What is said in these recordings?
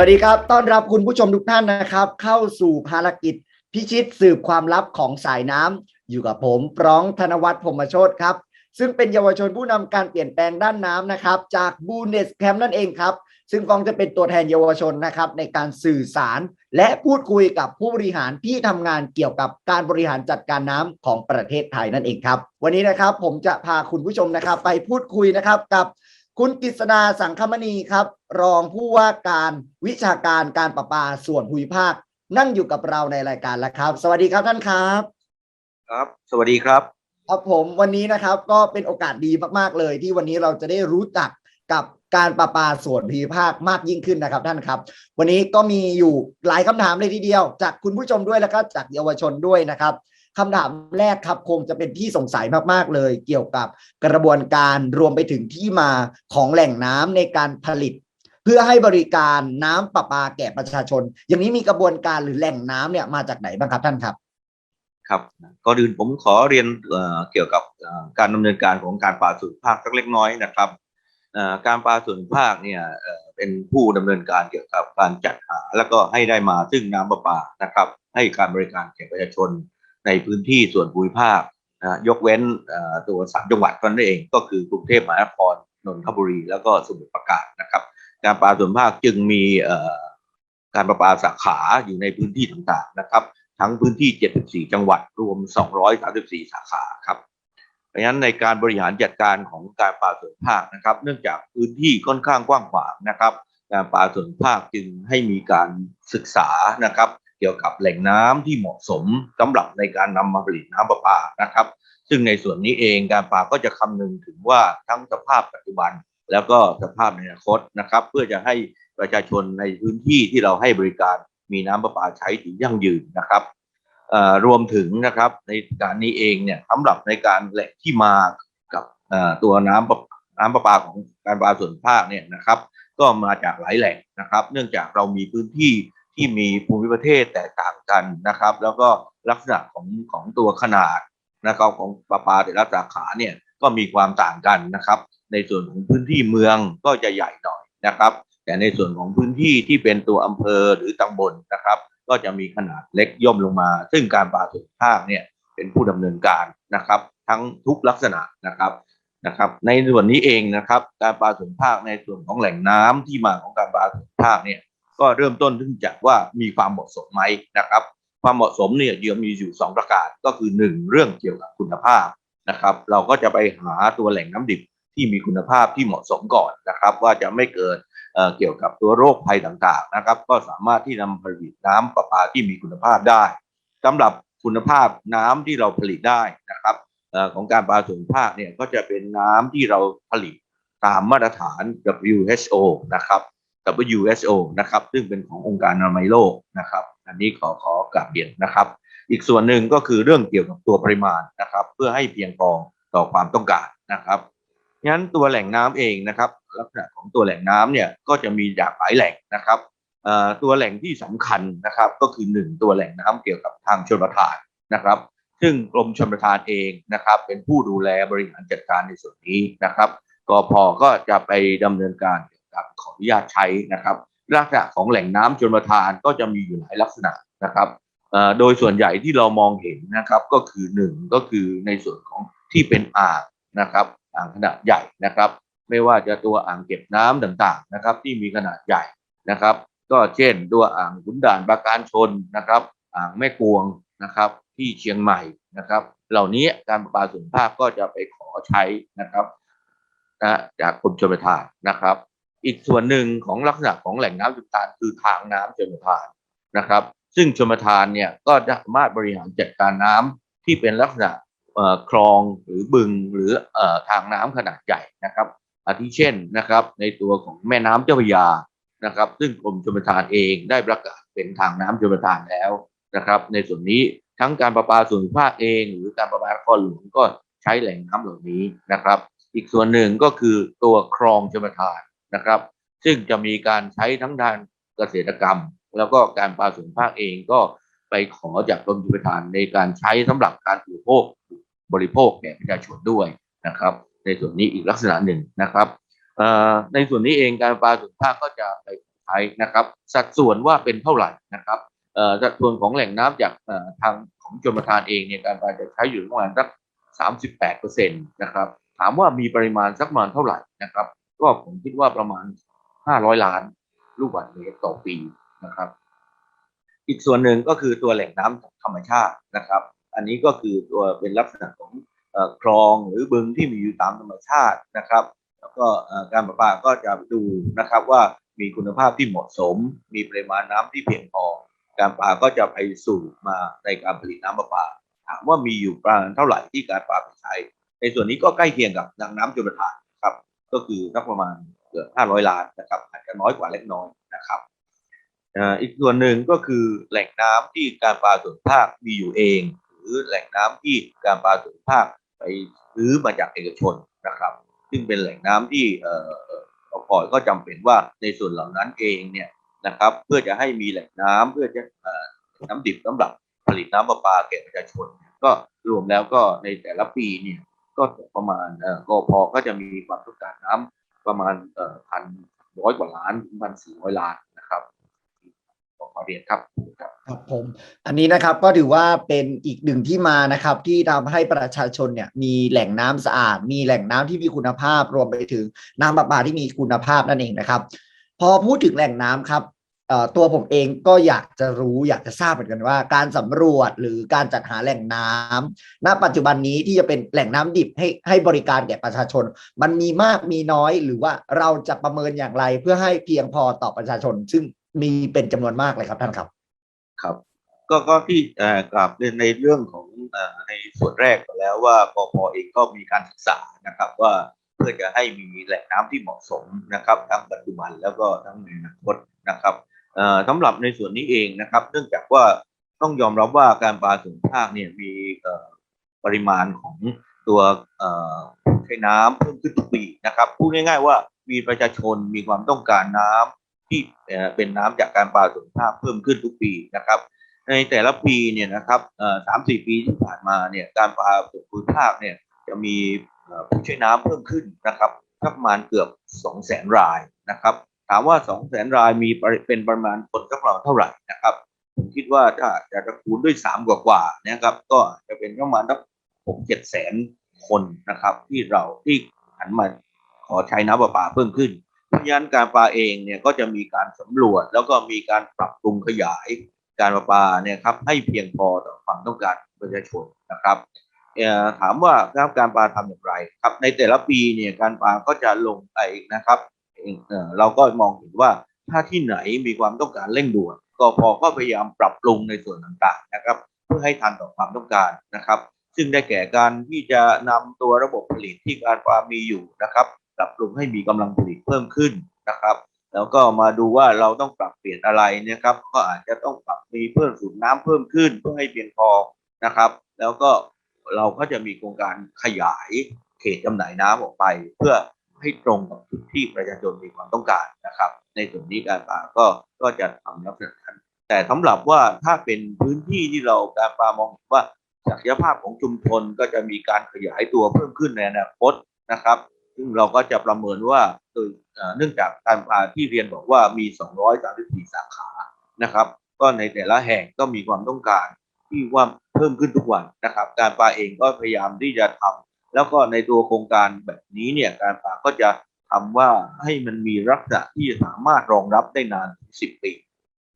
วัสดีครับ ต้อนรับคุณผู้ชมทุกท่านนะครับ เข้าสู่ภารกิจ พิชิตสืบความลับของสายน้ำอยู่กับผมปร้องธนวัฒน์พรมโชตครับ ซึ่งเป็นเยาวชนผู้นำการเปลี่ยนแปลงด้านน้ำนะครับ จากบูเนสแคมนั่นเองครับ ซึ่งฟองจะเป็นตัวแทนเยาวชนนะครับในการสื่อสาร และพูดคุยกับผู้บริหารที่ทำงานเกี่ยวกับการบริหารจัดการน้ำของประเทศไทยนั่นเองครับ วันนี้นะครับผมจะพาคุณผู้ชมนะครับไปพูดคุยนะครับกับ คุณกฤษดาสังคมณีครับ รองผู้ว่าการวิชาการการประปาส่วนภูมิภาค นั่งอยู่กับเราในรายการแล้วครับ สวัสดีครับท่านครับ ครับ สวัสดีครับ ครับผมวันนี้นะครับก็เป็นโอกาสดีมากๆเลย ที่วันนี้เราจะได้รู้จักกับการประปาส่วนภูมิภาคมากยิ่งขึ้นนะครับท่านครับ วันนี้ก็มีอยู่หลายคำถามเลยทีเดียว จากคุณผู้ชมด้วยแล้วก็จากเยาวชนด้วยนะครับ คำถามแรกครับคงจะเป็นที่สงสัยมากๆเลย เกี่ยวกับกระบวนการรวมไปถึงที่มาของแหล่งน้ำในการผลิต เพื่อให้บริการน้ำประปาแก่ประชาชน อย่างนี้มีกระบวนการหรือแหล่งน้ำเนี่ยมาจากไหนบ้างครับท่านครับครับก่อนอื่นผมขอเรียนเเกี่ยวกับการดำเนินการของการปลาส่วนภาคสักเล็กน้อยนะครับการปลาส่วนภาคเนี่ยเป็นผู้ดำเนินการเกี่ยวกับการจัดหา แล้วก็ให้ได้มาซึ่งน้ำประปานะครับ ให้การบริการแก่ประชาชน ในพื้นที่ส่วนภูมิภาคนะยกเว้นตัวสามจังหวัดนั้นเอง ก็คือกรุงเทพมหานครนนทบุรี แล้วก็สมุทรปราการนะครับ การปลาส่วนภาคจึงมีการประปาสาขาอยู่ในพื้นที่ต่างๆนะครับ ทั้งพื้นที่ 74 จังหวัดรวม 234 สาขาครับเพราะฉะนั้นในการบริหารจัดการของการป่าส่วนภาคนะครับ เนื่องจากพื้นที่ค่อนข้างกว้างขวางนะครับ การป่าส่วนภาคจึงให้มีการศึกษานะครับ เกี่ยวกับแหล่งน้ำที่เหมาะสมสำหรับในการนำมาผลิตน้ำประปานะครับ ซึ่งในส่วนนี้เองการป่าก็จะคำนึงถึงว่าทั้งสภาพปัจจุบัน แล้วก็สภาพในอนาคตนะครับ เพื่อจะให้ประชาชนในพื้นที่ที่เราให้บริการมีน้ำประปาใช้ที่ยั่งยืนนะครับรวมถึงนะครับในการนี้เองเนี่ยสำหรับในการแหล่งที่มากับตัวน้ำประน้ำประปาของการประปาส่วนภาคเนี่ยนะครับ ก็มาจากหลายแหล่งนะครับ เนื่องจากเรามีพื้นที่ ที่มีภูมิประเทศแตกต่างกันนะครับ แล้วก็ลักษณะของของตัวขนาดนะครับของประปาแต่ละสาขาเนี่ยก็มีความต่างกันนะครับ ในส่วนของพื้นที่เมืองก็จะใหญ่หน่อยนะครับ แต่ในส่วนของพื้นที่ที่เป็นตัวอำเภอหรือตำบลนะครับ ก็จะมีขนาดเล็กย่อมลงมา ซึ่งการปลาส่วนภาคเนี่ยเป็นผู้ดำเนินการนะครับ ทั้งทุกลักษณะนะครับนะครับ ในส่วนนี้เองนะครับ การปลาส่วนภาคในส่วนของแหล่งน้ำที่มาของการปลาส่วนภาคเนี่ย ก็เริ่มต้นขึ้นจากว่ามีความเหมาะสมไหมนะครับ ความเหมาะสมเนี่ยเดี๋ยวมีอยู่สองประการก็คือหนึ่งเรื่องเกี่ยวกับคุณภาพนะครับ เราก็จะไปหาตัวแหล่งน้ำดิบที่มีคุณภาพที่เหมาะสมก่อนนะครับ ว่าจะไม่เกิดเเกี่ยวกับตัวโรคภัยต่างๆนะครับ ก็สามารถที่นำผลิตน้ำประปาที่มีคุณภาพได้สำหรับคุณภาพน้ำที่เราผลิตได้นะครับออของการปลาส่วนภาคเนี่ยก็จะเป็นน้ำที่เราผลิตตามมาตรฐาน WHO นะครับ WHO นะครับ ซึ่งเป็นขององค์การอนามัยโลกนะครับ อันนี้ขอขอกลับเรียนนะครับ อีกส่วนหนึ่งก็คือเรื่องเกี่ยวกับตัวปริมาณนะครับ เพื่อให้เพียงพอต่อความต้องการนะครับงั้นตัวแหล่งน้ำเองนะครับ ลักษณะของตัวแหล่งน้ำเนี่ยก็จะมีจากหลายแหล่งนะครับอ่อตัวแหล่งที่สำคัญนะครับก็คือหนึ่งตัวแหล่งน้ำเกี่ยวกับทางชลประทานนะครับ ซึ่งกรมชลประทานเองนะครับ เป็นผู้ดูแลบริหารจัดการในส่วนนี้นะครับกพก็จะไปดำเนินการ เกี่ยวกับขออนุญาตใช้นะครับ ลักษณะของแหล่งน้ำชลประทานก็จะมีอยู่หลายลักษณะนะครับโดยส่วนใหญ่ที่เรามองเห็นนะครับก็คือหนึ่งก็คือในส่วนของที่เป็นอ่างนะครับ อ่างขนาดใหญ่นะครับ ไม่ว่าจะตัวอ่างเก็บน้ำต่างๆนะครับ ที่มีขนาดใหญ่นะครับ ก็เช่นตัวอ่างขุนด่านปราการชนนะครับ อ่างแม่กวงนะครับ ที่เชียงใหม่นะครับ เหล่านี้การประปาส่วนภาคก็จะไปขอใช้นะครับนะจากกรมชลประทานนะครับ อีกส่วนหนึ่งของลักษณะของแหล่งน้ำชลประทานคือทางน้ำชลประทานนะครับ ซึ่งชลประทานเนี่ยก็สามารถบริหารจัดการน้ำที่เป็นลักษณะคลองหรือบึงหรือออทางน้ำขนาดใหญ่นะครับอาทิเช่นนะครับ ในตัวของแม่น้ำเจ้าพระยานะครับ ซึ่งกรมชลประทานเองได้ประกาศเป็นทางน้ำชลประทานแล้วนะครับ ในส่วนนี้ทั้งการประปาส่วนภาคเอง หรือการประปานครหลวงก็ใช้แหล่งน้ำเหล่านี้นะครับ อีกส่วนหนึ่งก็คือตัวคลองชลประทาน นะครับ ซึ่งจะมีการใช้ทั้งด้านเกษตรกรรม แล้วก็การประปาส่วนภูมิภาคเองก็ไปขอจากกรมชลประทานในการใช้สำหรับการอุปโภคบริโภคแก่ประชาชนด้วยนะครับ ในส่วนนี้อีกลักษณะหนึ่งนะครับเอ่อในส่วนนี้เองการปลาส่วนภาคก็จะไปใช้นะครับ สัดส่วนว่าเป็นเท่าไหร่นะครับเอ่อสัดส่วนของแหล่งน้ำจากเอ่อทางของชนประทานเองเนี่ยการปลาจะใช้อยู่ประมาณสักสามสิบแปดเปอร์เซ็นต์นะครับถามว่ามีปริมาณสักประมาณเท่าไหร่นะครับ ก็ผมคิดว่าประมาณห้าร้อยล้าน ลูกบาศก์เมตรต่อปีนะครับ อีกส่วนหนึ่งก็คือตัวแหล่งน้ำจาธรรมชาตินะครับ อันนี้ก็คือตัวเป็นลักษณะของคลองหรือบึงที่มีอยู่ตามธรรมชาตินะครับ แล้วก็การประปาก็จะดูนะครับว่ามีคุณภาพที่เหมาะสม มีปริมาณน้ำที่เพียงพอ การประปาก็จะไปสู่มาในการผลิตน้ำประปา ถามว่ามีอยู่ประมาณเท่าไหร่ที่การประปาไปใช้ ในส่วนนี้ก็ใกล้เคียงกับนางน้ำจุลทาน ก็คือสักประมาณเกือบ500ล้านนะครับอาจจะน้อยกว่าเล็กน้อยนะครับอีกส่วนหนึ่งก็คือแหล่งน้ำที่การปลาส่วนภาคมีอยู่เอง หรือแหล่งน้ำที่การปลาส่วนภาคไปซื้อมาจากเอกชนนะครับ ซึ่งเป็นแหล่งน้ำที่เอ่อเอ่อเราพอก็จำเป็นว่าในส่วนเหล่านั้นเองเนี่ยนะครับ เพื่อจะให้มีแหล่งน้ำเพื่อจะน้ำดิบสำหรับผลิตน้ำประปาแก่ประชาชน ก็รวมแล้วก็ในแต่ละปีเนี่ย ก็ประมาณเอ่อก็จะมีความต้องการน้ำประมาณพันร้อยกว่าล้านถึงพันสี่ร้อยล้านนะครับขอเรียนครับครับผม อันนี้นะครับก็ถือว่าเป็นอีกหนึ่งที่มานะครับ ที่ทำให้ประชาชนเนี่ยมีแหล่งน้ำสะอาด มีแหล่งน้ำที่มีคุณภาพ รวมไปถึงน้ำประปาที่มีคุณภาพนั่นเองนะครับ พอพูดถึงแหล่งน้ำครับ ตัวผมเองก็อยากจะรู้อยากจะทราบเหมือนกันว่า การสำรวจหรือการจัดหาแหล่งน้ำณปัจจุบันนี้ที่จะเป็นแหล่งน้ำดิบให้ให้บริการแก่ประชาชน มันมีมากมีน้อยหรือว่าเราจะประเมินอย่างไรเพื่อให้เพียงพอต่อประชาชน ซึ่งมีเป็นจำนวนมากเลยครับท่านครับ ครับ ก็ก็ที่เอ่อกลับเรียนในเรื่องของอในส่วนแรกไปแล้วว่าปพเองก็มีการศึกษานะครับว่าเพื่อจะให้มีแหล่งน้ำที่เหมาะสมนะครับ ทั้งปัจจุบันแล้วก็ทั้งในอนาคตนะครับ สำหรับในส่วนนี้เองนะครับ เนื่องจากว่าต้องยอมรับว่าการปลาส่วนภาคเนี่ยมีเอ่อปริมาณของตัวเอ่อใช้น้ำเพิ่มขึ้นทุกปีนะครับพูดง่ายๆว่ามีประชาชนมีความต้องการน้ำที่เป็นน้ำจากการปลาส่วนภาคเพิ่มขึ้นทุกปีนะครับในแต่ละปีเนี่ยนะครับสามสี่ปีที่ผ่านมาเนี่ยการปลาส่วนภูมิภาคเนี่ยจะมีเอ่อผู้ใช้น้ำเพิ่มขึ้นนะครับประมาณเกือบสองแสนรายนะครับ ถามว่าสองแสนรายมีเป็นประมาณคนสักประมาณเท่าไหร่นะครับ ผมคิดว่าถ้าจะจะคูณด้วยสามกว่ากว่าๆนะครับ ก็จะเป็นประมาณสักหกเจ็ดแสนคนนะครับ ที่เราที่หันมาขอใช้น้ำประปาเพิ่มขึ้นเพราะฉะนั้นการปลาเองเนี่ยก็จะมีการสำรวจแล้วก็มีการปรับปรุงขยายการประปาเนี่ยครับให้เพียงพอต่อความต้องการประชาชนนะครับถามว่าครับการปลาทำอย่างไรครับ ในแต่ละปีเนี่ยการปลาก็จะลงไปนะครับ เอ่อเราก็มองเห็นว่าถ้าที่ไหนมีความต้องการเร่งด่วนก็พอก็พยายามปรับปรุงในส่วนต่างๆนะครับ เพื่อให้ทันต่อความต้องการนะครับ ซึ่งได้แก่การที่จะนำตัวระบบผลิตที่การปลามีอยู่นะครับ ปรับปรุงให้มีกำลังผลิตเพิ่มขึ้นนะครับ แล้วก็มาดูว่าเราต้องปรับเปลี่ยนอะไรนะครับ ก็อาจจะต้องปรับมีเพิ่มสูบน้ำเพิ่มขึ้นเพื่อให้เพียงพอนะครับ แล้วก็เราก็จะมีโครงการขยายเขตจำหน่ายน้ำออกไป เพื่อ ให้ตรงกับจุดที่ประชาชนมีความต้องการนะครับ ในส่วนนี้การปลาก็ก็จะทำลักษณะนั้นแต่สำหรับว่าถ้าเป็นพื้นที่ที่เราการปลามองว่าศักยภาพของชุมชนก็จะมีการขยายตัวเพิ่มขึ้นในอนาคตนะครับ ซึ่งเราก็จะประเมินว่าโดยเนื่องจากการปลาที่เรียนบอกว่ามี 234 สาขานะครับ ก็ในแต่ละแห่งก็มีความต้องการที่ว่าเพิ่มขึ้นทุกวันนะครับ การปลาเองก็พยายามที่จะทำ แล้วก็ในตัวโครงการแบบนี้เนี่ยการปลาก็จะทำว่าให้มันมีลักษณะที่สามารถรองรับได้นานถึง10ปี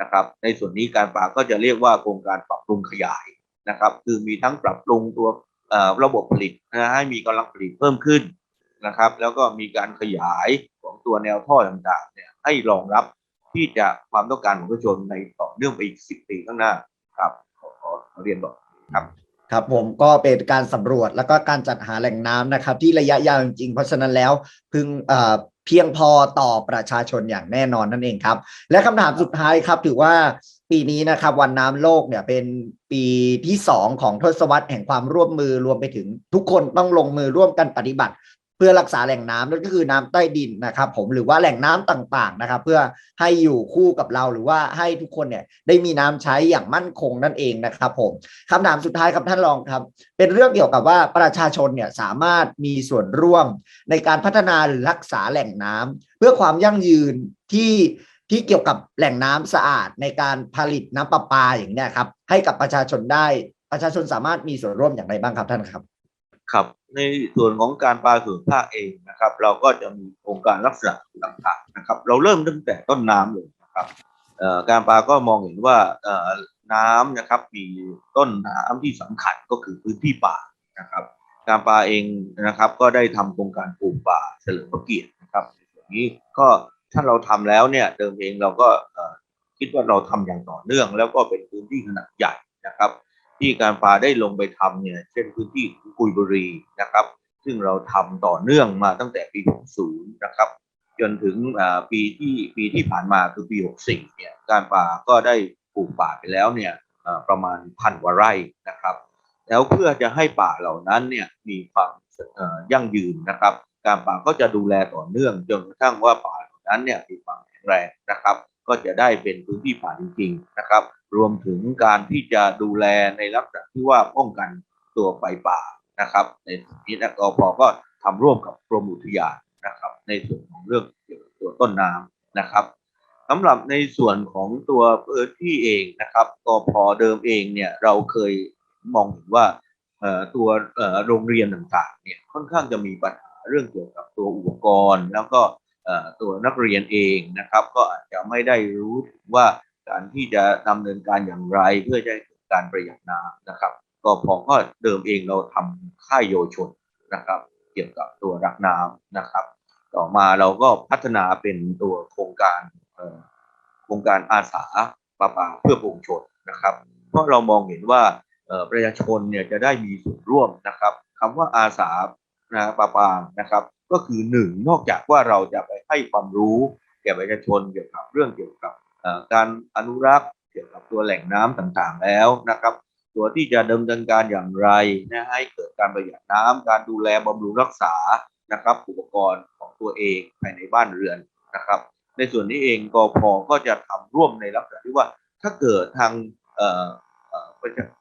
นะครับ ในส่วนนี้การปลาก็จะเรียกว่าโครงการปรับปรุงขยายนะครับ คือมีทั้งปรับปรุงตัวระบบผลิตนะให้มีกำลังผลิตเพิ่มขึ้นนะครับ แล้วก็มีการขยายของตัวแนวท่อต่างๆเนี่ยให้รองรับที่จะความต้องการของประชาชนในต่อเนื่องไปอีกสิบปีข้างหน้าครับขอขอเรียนบอกครับ ครับผมก็เป็นการสำรวจแล้วก็การจัดหาแหล่งน้ำนะครับ ที่ระยะยาวจริงๆ เพราะฉะนั้นแล้วพึงเอ่อเพียงพอต่อประชาชนอย่างแน่นอนนั่นเองครับ และคำถามสุดท้ายครับ ถือว่าปีนี้นะครับวันน้ำโลกเนี่ยเป็นปีที่สองของทศวรรษแห่งความร่วมมือรวมไปถึงทุกคนต้องลงมือร่วมกันปฏิบัติ พื่อรักษาแหล่งน้ำนั่นก็คือน้ำใต้ดินนะครับผมหรือว่าแหล่งน้ำต่างๆนะครับ เพื่อให้อยู่คู่กับเราหรือว่าให้ทุกคนเนี่ยได้มีน้ำใช้อย่างมั่นคงนั่นเองนะครับผมคำถามสุดท้ายครับท่านรองครับ เป็นเรื่องเกี่ยวกับว่าประชาชนเนี่ยสามารถมีส่วนร่วมในการพัฒนาหรือรักษาแหล่งน้ำเพื่อความยั่งยืนที่ที่เกี่ยวกับแหล่งน้ำสะอาดในการผลิตน้ำประปาอย่างเนี้ยครับให้กับประชาชนได้ประชาชนสามารถมีส่วนร่วมอย่างไรบ้างครับท่านครับ ครับในส่วนของการปลาส่วนภาคเองนะครับ เราก็จะมีโครงการลักษณะต่างๆนะครับ เราเริ่มตั้งแต่ต้นน้ำเลยนะครับการปลาก็มองเห็นว่าน้ำนะครับมีต้นน้ำที่สำคัญก็คือพื้นที่ป่านะครับ การปลาเองนะครับก็ได้ทำโครงการปลูกป่าเฉลิมพระเกียรตินะครับอย่างนี้ก็ถ้าเราทำแล้วเนี่ยเดิมเองเราก็คิดว่าเราทำอย่างต่อเนื่อง แล้วก็เป็นพื้นที่ขนาดใหญ่นะครับ ที่การปลาได้ลงไปทำเนี่ย เช่นพื้นที่กุยบุรีนะครับ ซึ่งเราทำต่อเนื่องมาตั้งแต่ปี 60 นะครับ จนถึงปีที่ปีที่ผ่านมาคือปี 64 เนี่ย การป่าก็ได้ปลูกป่าไปแล้วเนี่ยประมาณพันกว่าไร่นะครับ แล้วเพื่อจะให้ป่าเหล่านั้นเนี่ยมีความยั่งยืนนะครับ การป่าก็จะดูแลต่อเนื่องจนกระทั่งว่าป่าเหล่านั้นเนี่ยมีความแข็งแรงนะครับ ก็จะได้เป็นพื้นที่ป่าจริงๆนะครับ รวมถึงการที่จะดูแลในลักษณะที่ว่าป้องกันตัวไฟป่านะครับ ในส่วนนี้นะกพก็ทำร่วมกับกรมอุทยานนะครับ ในส่วนของเรื่องเกี่ยวกับตัวต้นน้ำนะครับสำหรับในส่วนของตัวพื้นที่เองนะครับกพเดิมเองเนี่ยเราเคยมองเห็นว่าตัวโรงเรียนต่างๆเนี่ยค่อนข้างจะมีปัญหาเรื่องเกี่ยวกับตัวอุปกรณ์ แล้วก็ ตัวนักเรียนเองนะครับ ก็อาจจะไม่ได้รู้ว่าการที่จะดำเนินการอย่างไรเพื่อจะให้การประหยัดน้ำนะครับ ก็พอก็เดิมเองเราทำค่ายเยชนนะครับ เกี่ยวกับตัวรักน้ำนะครับ ต่อมาเราก็พัฒนาเป็นตัวโครงการโครงการอาสาประปาเพื่อปวงชนนะครับ เพราะเรามองเห็นว่าประชาชนเนี่ยจะได้มีส่วนร่วมนะครับคำว่าอาสานะประปานะครับ ก็คือหนึ่งนอกจากว่าเราจะไป ให้ความรู้แก่ประชาชนเกี่ยวกับเรื่องเกี่ยวกับการอนุรักษ์เกี่ยวกับตัวแหล่งน้ำต่างๆแล้วนะครับ ตัวที่จะดำเนินการอย่างไรนะให้เกิดการประหยัดน้ำการดูแลบำรุงรักษานะครับ อุปกรณ์ของตัวเองภายในบ้านเรือนนะครับ ในส่วนนี้เองกอพก็จะทำร่วมในลักษณะที่ว่าถ้าเกิดทาง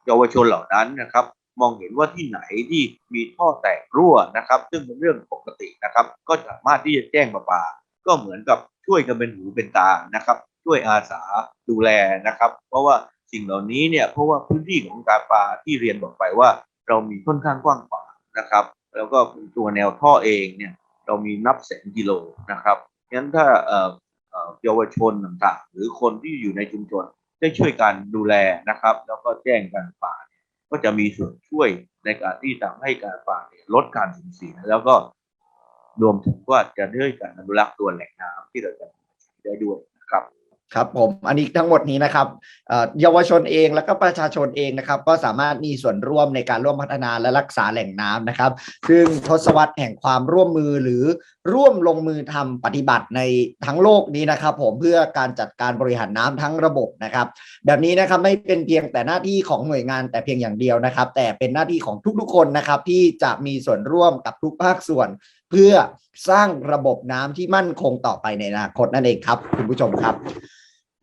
เยาวชนเหล่านั้นนะครับ มองเห็นว่าที่ไหนที่มีท่อแตกรั่วนะครับ ซึ่งเป็นเรื่องปกตินะครับ ก็สามารถที่จะแจ้งประปา ก็เหมือนกับช่วยกันเป็นหูเป็นตานะครับ ช่วยอาสาดูแลนะครับ เพราะว่าสิ่งเหล่านี้เนี่ยเพราะว่าพื้นที่ของการปลาที่เรียนบอกไปว่า เรามีค่อนข้างกว้างขวางนะครับ แล้วก็ตัวแนวท่อเองเนี่ยเรามีนับแสนกิโลนะครับงั้นถ้าเอ่อเอ่อเยาวชนต่างๆ หรือคนที่อยู่ในชุมชนได้ช่วยกันดูแลนะครับ แล้วก็แจ้งการป่า ก็จะมีส่วนช่วยในการที่ทำให้การป่าเนี่ยลดการสูญเสียแล้วก็รวมถึงว่าจะได้การอนุรักษ์ตัวแหล่งน้ำที่เราจะใช้ได้ด้วยนะครับ ครับผมอันนี้ทั้งหมดนี้นะครับเยาวชนเองแล้วก็ประชาชนเองนะครับ ก็สามารถมีส่วนร่วมในการร่วมพัฒนาและรักษาแหล่งน้ำนะครับ ซึ่งทศวรรษแห่งความร่วมมือหรือร่วมลงมือทำปฏิบัติในทั้งโลกนี้นะครับ ผมเพื่อการจัดการบริหารน้ำทั้งระบบนะครับ แบบนี้นะครับไม่เป็นเพียงแต่หน้าที่ของหน่วยงานแต่เพียงอย่างเดียวนะครับ แต่เป็นหน้าที่ของทุกๆคนนะครับ ที่จะมีส่วนร่วมกับทุกภาคส่วน เพื่อสร้างระบบน้ำที่มั่นคงต่อไปในอนาคตนั่นเองครับ คุณผู้ชมครับ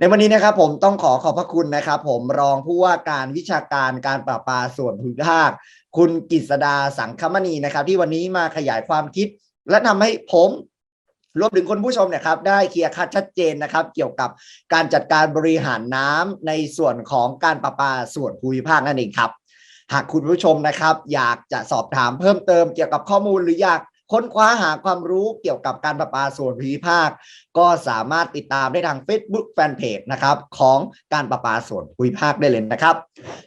ในวันนี้นะครับผมต้องขอขอบพระคุณนะครับ ผมรองผู้ว่าการวิชาการการประปาส่วนภูมิภาค คุณกิษดาสังคมณีนะครับ ที่วันนี้มาขยายความคิด และทำให้ผมรวมถึงคนผู้ชมเนี่ยครับได้เคลียร์คัดชัดเจนนะครับ เกี่ยวกับการจัดการบริหารน้ำในส่วนของการประปาส่วนภูมิภาคนั่นเองครับ หากคุณผู้ชมนะครับ อยากจะสอบถามเพิ่มเติมเกี่ยวกับข้อมูลหรืออยาก ค้นคว้าหาความรู้เกี่ยวกับการประปาส่วนภูมิภาค ก็สามารถติดตามได้ทาง Facebook Fanpage นะครับของการประปาส่วนภูมิภาคได้เลยนะครับ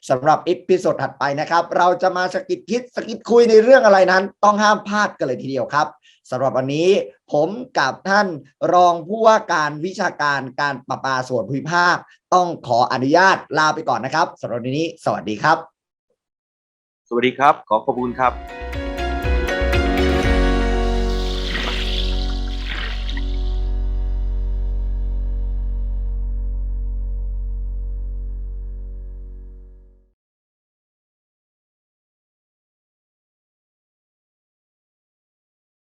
สำหรับอีพิโซดถัดไปนะครับ เราจะมาสกิดคิดสกิดคุยในเรื่องอะไรนั้น ต้องห้ามพลาดกันเลยทีเดียวครับสำหรับวันนี้ผมกับท่านรองผู้ว่าการวิชาการการประปาส่วนภูมิภาค ต้องขออนุญาตลาไปก่อนนะครับสำหรับวันนี้ สวัสดีครับ สวัสดีครับ ขอขอบคุณครับ